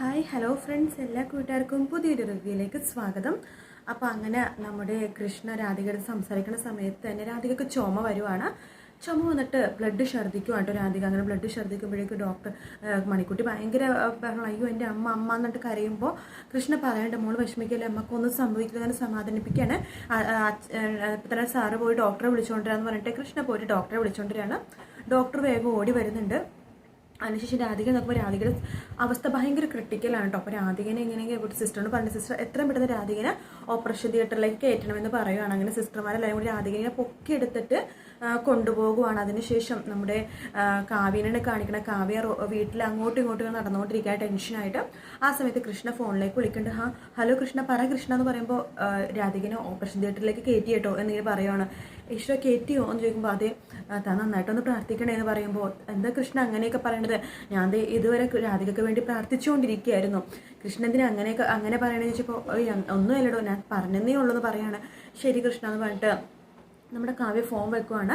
Hi hello friends. എല്ലാ കൂട്ടുകാർക്കും പുതിയൊരു റിവ്യൂയിലേക്ക് സ്വാഗതം. അപ്പോൾ അങ്ങനെ നമ്മുടെ കൃഷ്ണ രാധികയുടെ സംസാരിക്കുന്ന സമയത്ത് തന്നെ രാധികക്ക് ചുമ വരുവാണ്. ചുമ വന്നിട്ട് ബ്ലഡ് ഛർദ്ദിക്കും കേട്ടോ രാധിക. അങ്ങനെ ബ്ലഡ് ഛർദ്ദിക്കുമ്പോഴേക്കും ഡോക്ടർ മണിക്കുട്ടി ഭയങ്കര അയ്യോ എന്റെ അമ്മ അമ്മ എന്നിട്ട് കരയുമ്പോൾ കൃഷ്ണ പറയണ്ട മോൾ വിഷമിക്കല്ലേ അമ്മക്കൊന്നും സംഭവിക്കില്ല എന്ന് സമാധാനിപ്പിക്കുകയാണ് തന്നെ സാറ് പോയി ഡോക്ടറെ വിളിച്ചുകൊണ്ടിരാന്ന് പറഞ്ഞിട്ട് കൃഷ്ണ പോയിട്ട് ഡോക്ടറെ വിളിച്ചുകൊണ്ടിരാണ് ഡോക്ടർ വേഗം ഓടി വരുന്നുണ്ട്. അതിനുശേഷം രാധിക നോക്കുമ്പോൾ രാധികയുടെ അവസ്ഥ ഭയങ്കര ക്രിട്ടിക്കലാണ് കേട്ടോ അപ്പോൾ രാധികനെ എങ്ങനെയെങ്കിലും സിസ്റ്ററിനോട് പറഞ്ഞ സിസ്റ്റർ എത്രയും പെട്ടെന്ന് രാധികനെ ഓപ്പറേഷൻ തിയേറ്ററിലേക്ക് കയറ്റണമെന്ന് പറയുകയാണ്. അങ്ങനെ സിസ്റ്റർമാരെല്ലാവരും കൂടി രാധികനെ പൊക്കിയെടുത്തിട്ട് കൊണ്ടുപോകുവാണ്. അതിനുശേഷം നമ്മുടെ കാവ്യനെ കാണിക്കണ കാവ്യ വീട്ടിൽ അങ്ങോട്ടും ഇങ്ങോട്ടും നടന്നുകൊണ്ടിരിക്കുക. ടെൻഷനായിട്ട് ആ സമയത്ത് കൃഷ്ണ ഫോണിലേക്ക് വിളിക്കുന്നുണ്ട്. ഹാ ഹലോ കൃഷ്ണ പറ കൃഷ്ണ എന്ന് പറയുമ്പോൾ രാധികനെ ഓപ്പറേഷൻ തിയേറ്ററിലേക്ക് കയറ്റി കേട്ടോ എന്നിങ്ങനെ പറയുവാണ്. ഈശ്വര കയറ്റിയോ? എന്ന് ചോദിക്കുമ്പോൾ അതെ താൻ നന്നായിട്ടൊന്ന് പ്രാർത്ഥിക്കണേ എന്ന് പറയുമ്പോൾ എന്താ കൃഷ്ണ അങ്ങനെയൊക്കെ പറയണത്? ഞാൻ ഇതുവരെ രാധികയ്ക്ക് വേണ്ടി പ്രാർത്ഥിച്ചുകൊണ്ടിരിക്കുകയായിരുന്നു. കൃഷ്ണൻ എന്തിനാ അങ്ങനെയൊക്കെ അങ്ങനെ പറയണമെന്ന് ചോദിച്ചപ്പോൾ ഒന്നും അല്ലടോ ഞാൻ പറഞ്ഞതേ ഉള്ളൂ എന്ന് പറയാണ്. ശരി കൃഷ്ണ എന്ന് പറഞ്ഞിട്ട് നമ്മുടെ കാവ്യ ഫോം വെക്കുവാണ്.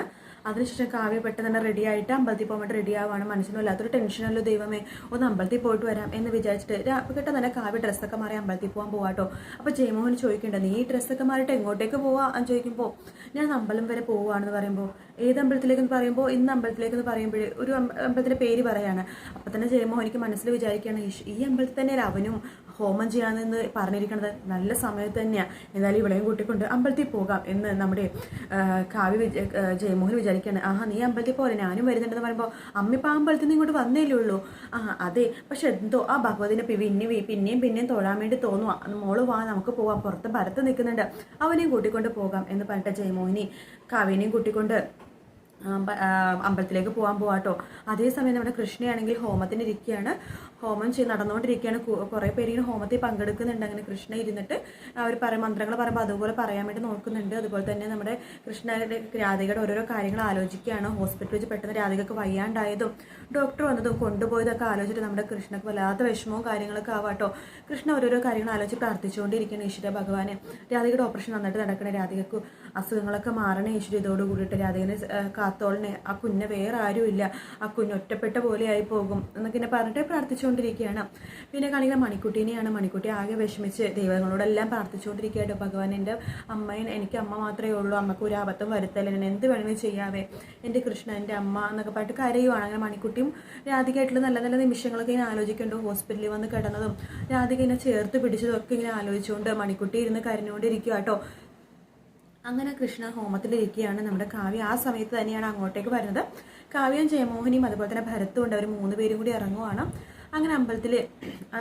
അതിനുശേഷം കാവ്യ പെട്ടെന്ന് തന്നെ റെഡി ആയിട്ട് അമ്പലത്തിൽ പോകാൻ റെഡി ആവുകയാണ് മനസ്സിനും അല്ലാത്തൊരു ടെൻഷനല്ലോ ദൈവമേ. ഒന്ന് അമ്പലത്തിൽ പോയിട്ട് വരാം എന്ന് വിചാരിച്ചിട്ട് പെട്ടെന്ന് തന്നെ കാവ്യ ഡ്രസ്സൊക്കെ മാറി അമ്പലത്തിൽ പോകാൻ പോവാട്ടോ അപ്പോൾ ജയമോഹൻ ചോദിക്കേണ്ടത് നീ ഈ ഡ്രസ്സൊക്കെ മാറിയിട്ട് എങ്ങോട്ടേക്ക് പോവാ? എന്ന് ചോദിക്കുമ്പോൾ ഞാൻ അമ്പലം വരെ പോവുകയാണെന്ന് പറയുമ്പോൾ ഏത് അമ്പലത്തിലേക്കെന്ന് പറയുമ്പോൾ ഇന്ന് അമ്പലത്തിലേക്കെന്ന് പറയുമ്പോഴേ ഒരു അമ്പലത്തിന്റെ പേര് പറയാണ്. അപ്പോൾ തന്നെ ജയമോഹൻ എനിക്ക് മനസ്സിൽ വിചാരിക്കുകയാണ് "ഈശ്, ഈ അമ്പലത്തിൽ തന്നെ അവനും ഹോമം ചെയ്യാമെന്ന് പറഞ്ഞിരിക്കുന്നത് നല്ല സമയത്ത് തന്നെയാണ് എന്തായാലും ഇവളെയും കൂട്ടിക്കൊണ്ട് അമ്പലത്തിൽ പോകാം എന്ന് നമ്മുടെ കാവ്യ ജയമോഹൻ വിചാരിക്കുകയാണ് ആഹാ നീ അമ്പലത്തിൽ പോലെ ഞാനും വരുന്നുണ്ടെന്ന് പറയുമ്പോൾ അമ്മ ഇപ്പം ആ അമ്പലത്തിൽ നിന്ന് ഇങ്ങോട്ട് വന്നേ ഉള്ളൂ ആ അതെ. പക്ഷെ എന്തോ ആ ഭഗവതിനെ പിന്നെ പിന്നെയും പിന്നെയും തൊഴാൻ വേണ്ടി അന്ന് മോൾ വാ നമുക്ക് പോവാം. പുറത്ത് ഭരത്ത് നിൽക്കുന്നുണ്ട്. അവനെയും കൂട്ടിക്കൊണ്ട് പോകാം എന്ന് പറഞ്ഞിട്ട് ജയമോഹിനി കാവ്യനെയും കൂട്ടിക്കൊണ്ട് അമ്പ- അമ്പലത്തിലേക്ക് പോകാൻ പോവാട്ടോ. അതേസമയം നമ്മുടെ കൃഷ്ണയാണെങ്കിൽ ഹോമത്തിന് ഇരിക്കുകയാണ് ഹോമം ചെയ്ത് നടന്നുകൊണ്ടിരിക്കുകയാണ്. കുറേ പേര് ഇങ്ങനെ ഹോമത്തിൽ പങ്കെടുക്കുന്നുണ്ട്. അങ്ങനെ കൃഷ്ണ ഇരുന്നിട്ട് അവർ പറയും മന്ത്രങ്ങൾ പറയുമ്പോൾ അതുപോലെ പറയാൻ വേണ്ടി നോക്കുന്നുണ്ട്. അതുപോലെ തന്നെ നമ്മുടെ കൃഷ്ണയുടെ രാധികയുടെ ഓരോരോ കാര്യങ്ങൾ ആലോചിക്കുകയാണ്. ഹോസ്പിറ്റലിൽ വെച്ച് പെട്ടെന്ന് രാധികക്ക് വയ്യാണ്ടായതും ഡോക്ടർ വന്നതും കൊണ്ടുപോയതൊക്കെ ആലോചിച്ചിട്ട് നമ്മുടെ കൃഷ്ണക്ക് വല്ലാത്ത വിഷമവും കാര്യങ്ങളൊക്കെ ആവാട്ടോ. കൃഷ്ണ ഓരോരോ കാര്യങ്ങൾ ആലോചിച്ച് പ്രാർത്ഥിച്ചുകൊണ്ടിരിക്കുകയാണ് ഈശ്വര ഭഗവാനെ. രാധികയുടെ ഓപ്പറേഷൻ നന്നായിട്ട് നടക്കണേ. രാധികക്ക് അസുഖങ്ങളൊക്കെ മാറണേ ഈശ്വര ഇതോട് കൂടിയിട്ട്. രാധികനെ കാത്തോളിനെ ആ കുഞ്ഞ് വേറെ ആരുമില്ല. ആ കുഞ്ഞൊറ്റപ്പെട്ട പോലെയായി പോകും എന്നൊക്കെ പറഞ്ഞിട്ട് പറഞ്ഞിട്ട് പ്രാർത്ഥിച്ചുകൊണ്ടിരിക്കുകയാണ് പിന്നെ കാണിക്കുന്ന മണിക്കുട്ടീനെയാണ്. മണിക്കുട്ടി ആകെ വിഷമിച്ച് ദൈവങ്ങളോടെല്ലാം പ്രാർത്ഥിച്ചുകൊണ്ടിരിക്കുകയായിട്ട് ഭഗവാൻ എന്റെ അമ്മയും എനിക്ക് അമ്മ മാത്രമേ ഉള്ളൂ. അമ്മയ്ക്ക് ഒരു അബദ്ധം വരുത്തല്ല ഞാൻ എന്ത് വേണമെങ്കിലും ചെയ്യാവേ. എന്റെ കൃഷ്ണ എന്റെ അമ്മ എന്നൊക്കെ പറഞ്ഞിട്ട് കരയുവാണ്. അങ്ങനെ മണിക്കുട്ടിയും രാധികയായിട്ടുള്ള നല്ല നല്ല നിമിഷങ്ങളൊക്കെ ഇങ്ങനെ ആലോചിക്കുന്നുണ്ട്. ഹോസ്പിറ്റലിൽ വന്ന് കിടന്നതും രാധിക ഇങ്ങനെ ചേർത്ത് പിടിച്ചതൊക്കെ ഇങ്ങനെ ആലോചിച്ചുകൊണ്ട് മണിക്കുട്ടി ഇരുന്ന് കരഞ്ഞുകൊണ്ടിരിക്കുക കേട്ടോ അങ്ങനെ കൃഷ്ണ ഹോമത്തിലിരിക്കുകയാണ്. നമ്മുടെ കാവ്യ ആ സമയത്ത് തന്നെയാണ് അങ്ങോട്ടേക്ക് വരുന്നത്. കാവ്യം ജയമോഹനിയും അതുപോലെ തന്നെ ഭരത്തും ഉണ്ട്. അവർ മൂന്ന് പേരും കൂടി ഇറങ്ങുവാണ്. അങ്ങനെ അമ്പലത്തിൽ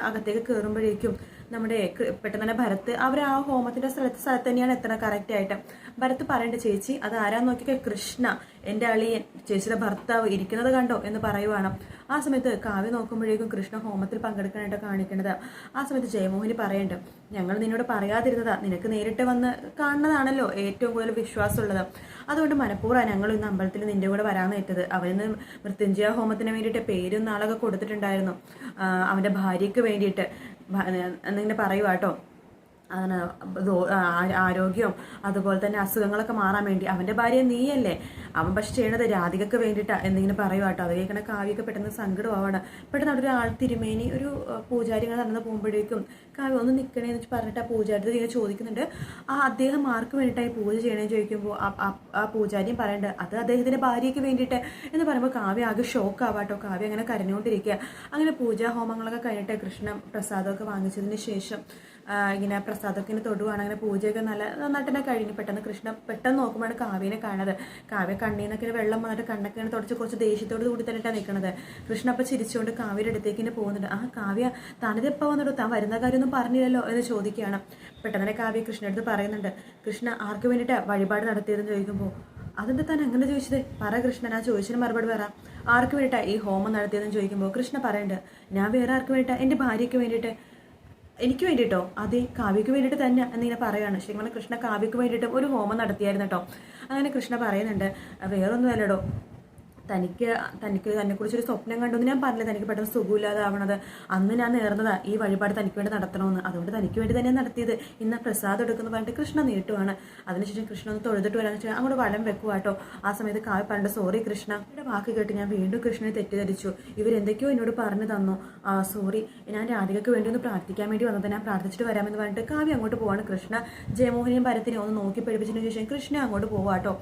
അകത്തേക്ക് കയറുമ്പോഴേക്കും നമ്മുടെ പെട്ടെന്ന് തന്നെ ഭരത്ത് അവർ ആ ഹോമത്തിന്റെ സ്ഥലത്ത് സ്ഥലത്ത് തന്നെയാണ് എത്തണത് കറക്റ്റ് ആയിട്ട്. ഭരത്ത് പറയേണ്ട ചേച്ചി അത് ആരാ നോക്കിയാൽ കൃഷ്ണ എന്റെ അളിയൻ. ചേച്ചിയുടെ ഭർത്താവ് ഇരിക്കുന്നത് കണ്ടോ? എന്ന് പറയുവാണ്. ആ സമയത്ത് കാവ്യ നോക്കുമ്പോഴേക്കും കൃഷ്ണ ഹോമത്തിൽ പങ്കെടുക്കാനായിട്ട് കാണിക്കുന്നത് ആ സമയത്ത് ജയമോഹിനി പറയണ്ട് ഞങ്ങൾ നിന്നോട് പറയാതിരുന്നതാ. നിനക്ക് നേരിട്ട് വന്ന് കാണുന്നതാണല്ലോ ഏറ്റവും കൂടുതൽ വിശ്വാസമുള്ളത്. അതുകൊണ്ട് മനഃപൂർവം ഞങ്ങൾ ഇന്ന് അമ്പലത്തിൽ നിന്റെ കൂടെ വരാമെന്ന് ഏറ്റത്. അവനിന്ന് മൃത്യുഞ്ജയ ഹോമത്തിന് വേണ്ടിയിട്ട് പേരും നാളൊക്കെ കൊടുത്തിട്ടുണ്ടായിരുന്നു. അവന്റെ ഭാര്യയ്ക്ക് വേണ്ടിയിട്ട്. എന്നിങ്ങനെ പറയുക കേട്ടോ അങ്ങനെ ആരോഗ്യവും അതുപോലെ തന്നെ അസുഖങ്ങളൊക്കെ മാറാൻ വേണ്ടി. അവന്റെ ഭാര്യ നീയല്ലേ? അവൻ പക്ഷെ ചെയ്യണത് രാധികക്ക് വേണ്ടിയിട്ടാണ് എന്നിങ്ങനെ പറയുക കേട്ടോ. അത് കേൾക്കണ കാവ്യൊക്കെ പെട്ടെന്ന് സങ്കടമാവാണ്. പെട്ടെന്ന് അവിടെ ഒരു ആൾ തിരുമേനി ഒരു പൂജാരികൾ നടന്ന് പോകുമ്പോഴേക്കും കാവ്യ ഒന്ന് നിൽക്കണേ എന്ന് പറഞ്ഞിട്ട് ആ പൂജാരി ഇങ്ങനെ ചോദിക്കുന്നുണ്ട്. ആ അദ്ദേഹം ആർക്ക് വേണ്ടിയിട്ടായി പൂജ ചെയ്യണേന്ന് ചോദിക്കുമ്പോൾ ആ- പൂജാരിയും പറയണ്ട് അത് അദ്ദേഹത്തിന്റെ ഭാര്യയ്ക്ക് വേണ്ടിയിട്ട്. എന്ന് പറയുമ്പോൾ കാവ്യ ആകെ ഷോക്ക് ആവാട്ടോ കാവ്യ അങ്ങനെ കരഞ്ഞുകൊണ്ടിരിക്കുക. അങ്ങനെ പൂജാ ഹോമങ്ങളൊക്കെ കഴിഞ്ഞിട്ട് കൃഷ്ണ പ്രസാദമൊക്കെ വാങ്ങിച്ചതിന് ശേഷം ഇങ്ങനെ പ്രസാദമൊക്കെ ഇങ്ങനെ തൊടുവാണ് അങ്ങനെ പൂജയൊക്കെ നല്ല നന്നായിട്ട് തന്നെ കഴിഞ്ഞു. പെട്ടെന്ന് കൃഷ്ണ പെട്ടെന്ന് നോക്കുമ്പോഴാണ് കാവ്യനെ കാണുന്നത്. കാവ്യ കണ്ണിൽ നിന്നൊക്കെ വെള്ളം വന്നിട്ട് കണ്ണൊക്കെ ഇങ്ങനെ തുടച്ച് കുറച്ച് ദേഷ്യത്തോട് കൂടി തന്നെയാണ് നിൽക്കുന്നത് കൃഷ്ണ അപ്പം ചിരിച്ചുകൊണ്ട് കാവ്യയുടെ അടുത്തേക്ക് ഇങ്ങനെ പോകുന്നുണ്ട്. ആ കാവ്യ താനത് എപ്പോൾ വന്നിട്ട് താൻ വരുന്ന കാര്യമൊന്നും പറഞ്ഞില്ലല്ലോ? എന്ന് ചോദിക്കുകയാണ്. പെട്ടെന്ന് തന്നെ കാവ്യ കൃഷ്ണ അടുത്ത് പറയുന്നുണ്ട്. കൃഷ്ണ ആർക്ക് വേണ്ടിയിട്ടാണ് വഴിപാട് നടത്തിയതെന്ന് ചോദിക്കുമ്പോൾ അതെന്താ താൻ അങ്ങനെ ചോദിച്ചത്? പറ കൃഷ്ണൻ ആ ചോദിച്ചതിന് മറുപടി പറ. ആർക്ക് വേണ്ടിയിട്ടാണ് ഈ ഹോമം നടത്തിയതെന്ന് ചോദിക്കുമ്പോൾ കൃഷ്ണ പറയണ്ട് ഞാൻ വേറെ ആർക്ക് വേണ്ടിയിട്ടാണ് എന്റെ ഭാര്യയ്ക്ക് വേണ്ടിയിട്ട്. എനിക്ക് വേണ്ടിയിട്ടോ അതെ കാവ്യക്ക് വേണ്ടിയിട്ട് തന്നെ എന്നിങ്ങനെ പറയാണ്. ശരിക്കും കൃഷ്ണ കാവ്യക്ക് വേണ്ടിയിട്ട് ഒരു ഹോമം നടത്തിയായിരുന്നു കേട്ടോ. അങ്ങനെ കൃഷ്ണ പറയുന്നുണ്ട് വേറൊന്നും അല്ലടോ. തനിക്ക് തനിക്ക് തന്നെ തന്നെക്കുറിച്ചൊരു സ്വപ്നം കണ്ടെന്ന് ഞാൻ പറഞ്ഞില്ല? തനിക്ക് പെട്ടെന്ന് സുഖമില്ലാതാവണത്. അന്ന് ഞാൻ നേർന്നതാ ഈ വഴിപാട് തനിക്ക് വേണ്ടി നടത്തണമെന്ന്. അതുകൊണ്ട് തനിക്ക് വേണ്ടി തന്നെ നടത്തിയത്. ഇന്ന് പ്രസാദം എടുക്കുന്ന പറഞ്ഞിട്ട് കൃഷ്ണ നീട്ടുവാണ്. അതിനുശേഷം കൃഷ്ണ ഒന്ന് തൊഴുതിട്ട് വരാന്ന് വെച്ചാൽ അങ്ങോട്ട് വലം വെക്കുവാട്ടോ ആ സമയത്ത് കാവ് പറഞ്ഞു സോറി കൃഷ്ണ എന്റെ വാക്ക് കേട്ട് ഞാൻ വീണ്ടും കൃഷ്ണനെ തെറ്റിദ്ധരിച്ചു. ഇവരെന്തൊക്കെയോ എന്നോട് പറഞ്ഞു തന്നു. സോറി ഞാൻ രാധികയ്ക്ക് വേണ്ടി ഒന്ന് പ്രാർത്ഥിക്കാൻ വേണ്ടി വന്നത്. ഞാൻ പ്രാർത്ഥിച്ചിട്ട് വരാമെന്ന് പറഞ്ഞിട്ട് കാവ്യ അങ്ങോട്ട് പോവാണ്. കൃഷ്ണ ജയമോഹിനിയും ഭരത്തിനെയും ഒന്ന് നോക്കി പഠിപ്പിച്ചതിന് ശേഷം കൃഷ്ണ അങ്ങോട്ട് പോവാട്ടോ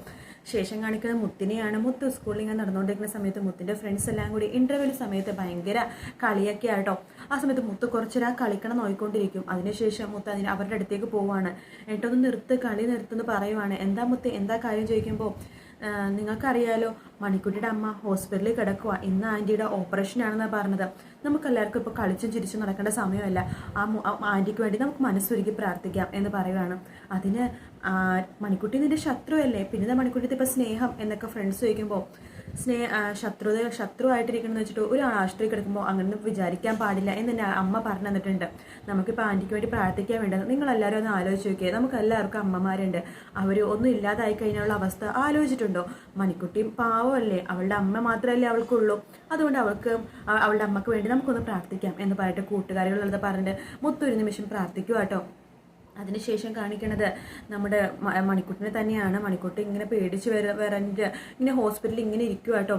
ശേഷം കാണിക്കുന്നത് മുത്തിനെയാണ്. മുത്ത് സ്കൂളിൽ ഇങ്ങനെ നടന്നുകൊണ്ടിരിക്കുന്ന സമയത്ത് മുത്തിന്റെ ഫ്രണ്ട്സ് എല്ലാം കൂടി ഇന്റർവ്യൂ സമയത്ത് ഭയങ്കര കളിയൊക്കെ ആട്ടോ. ആ സമയത്ത് മുത്ത് കുറച്ചൊരാ കളിക്കണം നോക്കിക്കൊണ്ടിരിക്കും അതിനുശേഷം മുത്ത് അതിന് അവരുടെ അടുത്തേക്ക് പോവാണ് എന്നിട്ടൊന്ന് നിർത്ത് കളി നിർത്തുന്നു പറയുവാണ്. എന്താ മുത്ത് എന്താ കാര്യം ചോദിക്കുമ്പോൾ നിങ്ങൾക്കറിയാലോ മണിക്കുട്ടിയുടെ അമ്മ ഹോസ്പിറ്റലിൽ കിടക്കുക ഇന്ന് ആന്റിയുടെ ഓപ്പറേഷനാണെന്നാണ് പറഞ്ഞത്. നമുക്കെല്ലാവർക്കും ഇപ്പോൾ കളിച്ചും ചിരിച്ചും നടക്കേണ്ട സമയമല്ല. ആ ആന്റിക്ക് വേണ്ടി നമുക്ക് മനസ്സൊരുക്കി പ്രാർത്ഥിക്കാം എന്ന് പറയുകയാണ് അതിന് മണിക്കുട്ടി നിന്റെ ശത്രുവല്ലേ? പിന്നെ മണിക്കുട്ടി ഇപ്പോൾ സ്നേഹം എന്നൊക്കെ ഫ്രണ്ട്സ് ചോദിക്കുമ്പോൾ സ്നേഹ ശത്രുത ശത്രുവായിട്ടിരിക്കണം എന്ന് വെച്ചിട്ട് ഒരാൾ ആശുപത്രി കിടക്കുമ്പോൾ അങ്ങനെ വിചാരിക്കാൻ പാടില്ല എന്ന് എന്റെ അമ്മ പറഞ്ഞു തന്നിട്ടുണ്ട്. നമുക്കിപ്പോൾ ആന്റിക്ക് വേണ്ടി പ്രാർത്ഥിക്കാൻ വേണ്ടത് നിങ്ങളെല്ലാവരും ഒന്ന് ആലോചിച്ച് നോക്കിയേ. നമുക്ക് എല്ലാവർക്കും അമ്മമാരുണ്ട്. അവർ ഒന്നും ഇല്ലാതായി കഴിഞ്ഞുള്ള അവസ്ഥ ആലോചിച്ചിട്ടുണ്ടോ? മണിക്കുട്ടി പാവമല്ലേ? അവളുടെ അമ്മ മാത്രമല്ലേ അവൾക്കുള്ളൂ. അതുകൊണ്ട് അവൾക്ക് അവളുടെ അമ്മയ്ക്ക് വേണ്ടി നമുക്കൊന്ന് പ്രാർത്ഥിക്കാം എന്ന് പറഞ്ഞിട്ട് കൂട്ടുകാരികളുള്ളത് പറഞ്ഞിട്ട് മുത്തൊരു നിമിഷം പ്രാർത്ഥിക്കുക കേട്ടോ അതിനുശേഷം കാണിക്കണത് നമ്മുടെ മണിക്കുട്ടിനെ തന്നെയാണ്. മണിക്കുട്ടി ഇങ്ങനെ പേടിച്ച് വര വരണ്ട് ഇങ്ങനെ ഹോസ്പിറ്റലിൽ ഇങ്ങനെ ഇരിക്കുക കേട്ടോ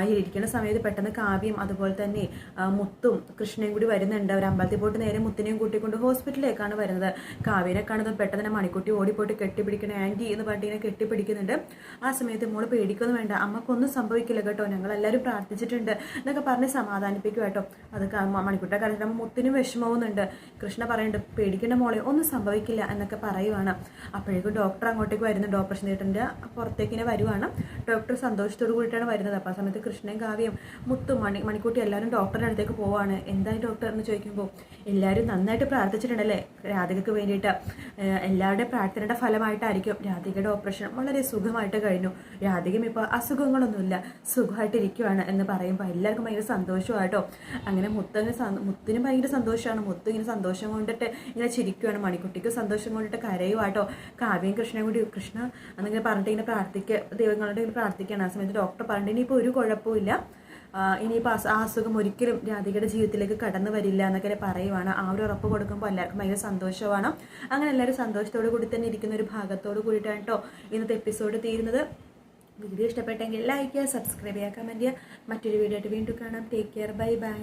ഇരിക്കുന്ന സമയത്ത് പെട്ടെന്ന് കാവ്യം അതുപോലെ തന്നെ മുത്തും കൃഷ്ണയും കൂടി വരുന്നുണ്ട്. അവർ അമ്പലത്തിൽ പോയിട്ട് നേരെ മുത്തിനെയും കൂട്ടിക്കൊണ്ട് ഹോസ്പിറ്റലിലേക്കാണ് വരുന്നത്. കാവ്യനെ കാണുന്നത് പെട്ടെന്ന് തന്നെ മണിക്കുട്ടി ഓടിപ്പോയിട്ട് കെട്ടിപ്പിടിക്കണം ആന്റി എന്ന് പറഞ്ഞിട്ട് ഇങ്ങനെ കെട്ടിപ്പിടിക്കുന്നുണ്ട്. ആ സമയത്ത് മോൾ പേടിക്കൊന്നും വേണ്ട അമ്മക്കൊന്നും സംഭവിക്കില്ല കേട്ടോ ഞങ്ങളെല്ലാവരും പ്രാർത്ഥിച്ചിട്ടുണ്ട് എന്നൊക്കെ പറഞ്ഞ് സമാധാനിപ്പിക്കും കേട്ടോ. അത് ക- മ- മണിക്കുട്ടിയെ കരച്ചിട്ട് മുത്തിനും വിഷമവുന്നുണ്ട്. കൃഷ്ണ പറയുന്നുണ്ട് പേടിക്കേണ്ട മോളെ ഒന്നും സംഭവിക്കില്ല എന്നൊക്കെ പറയുവാണ്. അപ്പോഴേക്കും ഡോക്ടർ അങ്ങോട്ടേക്ക് വരുന്നുണ്ട് ഓപ്പറേഷൻ തിയേറ്ററിന്റെ പുറത്തേക്കിനെ വരുവാണ്. ഡോക്ടർ സന്തോഷത്തോടു കൂടിയിട്ടാണ് വരുന്നത്. അപ്പോൾ ആ സമയത്ത് കൃഷ്ണയും കാവ്യം മുത്തും മണി മണിക്കുട്ടി എല്ലാവരും ഡോക്ടറുടെ അടുത്തേക്ക് പോവാണ്. എന്തായി ഡോക്ടർ എന്ന് ചോദിക്കുമ്പോൾ എല്ലാവരും നന്നായിട്ട് പ്രാർത്ഥിച്ചിട്ടുണ്ടല്ലേ? രാധികയ്ക്ക് വേണ്ടിയിട്ട്. എല്ലാവരുടെ പ്രാർത്ഥനയുടെ ഫലമായിട്ടായിരിക്കും രാധികയുടെ ഓപ്പറേഷൻ വളരെ സുഖമായിട്ട് കഴിഞ്ഞു. രാധികയും ഇപ്പോൾ അസുഖങ്ങളൊന്നുമില്ല. സുഖമായിട്ട് ഇരിക്കുവാണ് എന്ന് പറയുമ്പോൾ എല്ലാവർക്കും ഭയങ്കര സന്തോഷമായിട്ടോ അങ്ങനെ മുത്തന് സ- മുത്തിനും ഭയങ്കര സന്തോഷമാണ്. മുത്തു ഇങ്ങനെ സന്തോഷം കൊണ്ടിട്ട് ഇങ്ങനെ ചിരിക്കുവാണ്. മണിക്കുട്ടിക്ക് സന്തോഷം കൊണ്ടിട്ട് കരയുവാട്ടോ കാവ്യം കൃഷ്ണൻ കൂടി കൃഷ്ണ എന്നിങ്ങനെ പറഞ്ഞിട്ട് ഇങ്ങനെ പ്രാർത്ഥിക്കുക ദൈവങ്ങളോട് ഇങ്ങനെ പ്രാർത്ഥിക്കുകയാണ് ആ സമയത്ത് ഡോക്ടർ പറഞ്ഞിട്ട് ഇനിയിപ്പോൾ ഒരു കുഴപ്പമില്ല. ഇനിയിപ്പോൾ ആ അസുഖം ഒരിക്കലും രാധികയുടെ ജീവിതത്തിലേക്ക് കടന്നു വരില്ല എന്നൊക്കെ പറയുവാണ്. ആ ഒരു ഉറപ്പ് കൊടുക്കുമ്പോൾ എല്ലാവർക്കും ഭയങ്കര സന്തോഷമാണ്. അങ്ങനെ എല്ലാവരും സന്തോഷത്തോടു കൂടി തന്നെ ഇരിക്കുന്ന ഒരു ഭാഗത്തോട് കൂടിയിട്ടാണ് കേട്ടോ ഇന്നത്തെ എപ്പിസോഡ് തീരുന്നത്. വീഡിയോ ഇഷ്ടപ്പെട്ടെങ്കിൽ ലൈക്ക് ചെയ്യുക സബ്സ്ക്രൈബ് ചെയ്യുക കമന്റ് ചെയ്യുക. മറ്റൊരു വീഡിയോ ആയിട്ട് വീണ്ടും കാണാം. Take care bye bye